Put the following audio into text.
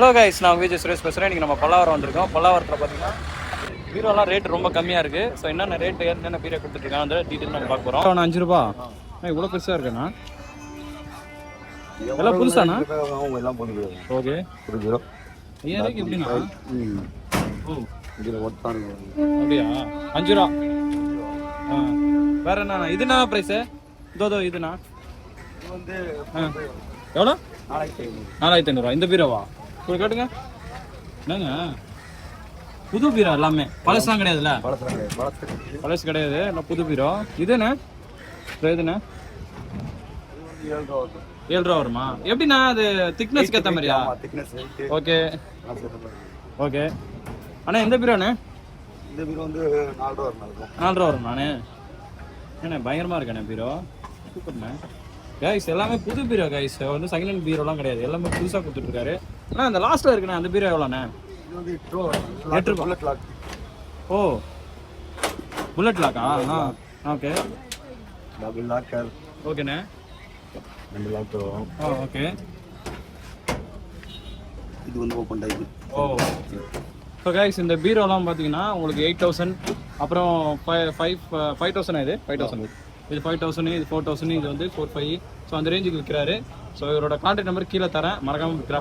Hello guys நான் விஜய் சுரேஷ் பேசுகிறேன் இன்றைக்கி நம்ம பல்லாவரம் வந்திருக்கோம். பல்லாவரத்தில் பார்த்தீங்கன்னா பீரோலாம் ரேட் ரொம்ப கம்மியாக இருக்குது ஸோ என்னென்ன ரேட்டு என்னென்ன பீரோ கொடுத்துருக்காங்க அந்த டீட்டெயில் நம்ம பார்க்க போகிறோம் அவன் அஞ்சு ரூபா. இவ்வளோ பெருசாக இருக்குண்ணா. எல்லாம் புதுசாண்ணா? அவங்க எல்லாம் போட்டு ஓகே கொடுக்குறோம் ஐயா ரேட் எப்படிண்ணா? ஓ. இதில் அப்படியா? அஞ்சு ரூபா. ஆ. வேற என்னண்ணா? இதுண்ணா ப்ரைஸு இதோ இதோ இதுண்ணா. வந்து எவ்வளோ? நாலாயிரத்தி ஐநூறு. நாலாயிரத்தி இந்த பீரோவா? போய் கேட்டுங்க. என்னங்க? புது பீரோ எல்லாமே. பழசுலாம் கிடையாதுல்ல? பழசு கிடையாது. எல்லாம் புது பீரோ? இதுண்ணே இது எதுண்ணே ஏழு ரூபா வரும்? எப்படிண்ணா அது? திக்னஸ்க்கு ஏற்ற மாதிரியா? ஓகே ஓகே அண்ணா எந்த பீரோண்ணே? இந்த பீரோ வந்து நாலு ரூபா வரும் நாலு ரூபா வரும் நானே ஏண்ணே பயங்கரமாக இருக்கண்ணே பீரோ. சூப்பர்ண்ணே. கைஸ் எல்லாமே புது பீரோ கைஸ் வந்து செகண்ட் ஹேண்ட் பீரோலாம் கிடையாது. எல்லாமே புதுசாக கொடுத்துட்ருக்காரு. அண்ணா அந்த லாஸ்ட்டில் இருக்குண்ணே அந்த பீரோ எவ்வளோண்ணே? எட்டு. புல்லட் லாக் ஓ புல்லட் லாக்கா ஆ? ஓகே டபுள் லாக்கர் ஓகேண்ணே. ரெண்டு லாக் வரும் ஓ ஓகே இது வந்து ஓப்பன் டைப் ஓ. ஸோ கைஸ் இந்த பீரோலாம் பார்த்தீங்கன்னா உங்களுக்கு எயிட் தௌசண்ட் அப்புறம் ஃபைவ் ஃபைவ் ஃபைவ் தௌசண்ட் இது? ஃபைவ் தௌசண்ட் இது ஃபைவ் தௌசண்ட் இது ஃபோர் தௌசண்ட் இது வந்து ஃபோர் ஃபைவ் ஸோ அந்த ரேஞ்சுக்கு விற்கிறாரு. ஸோ இவரோட கான்டாக்ட் நம்பர் கீழே தரேன். மறக்காமல் கிராப்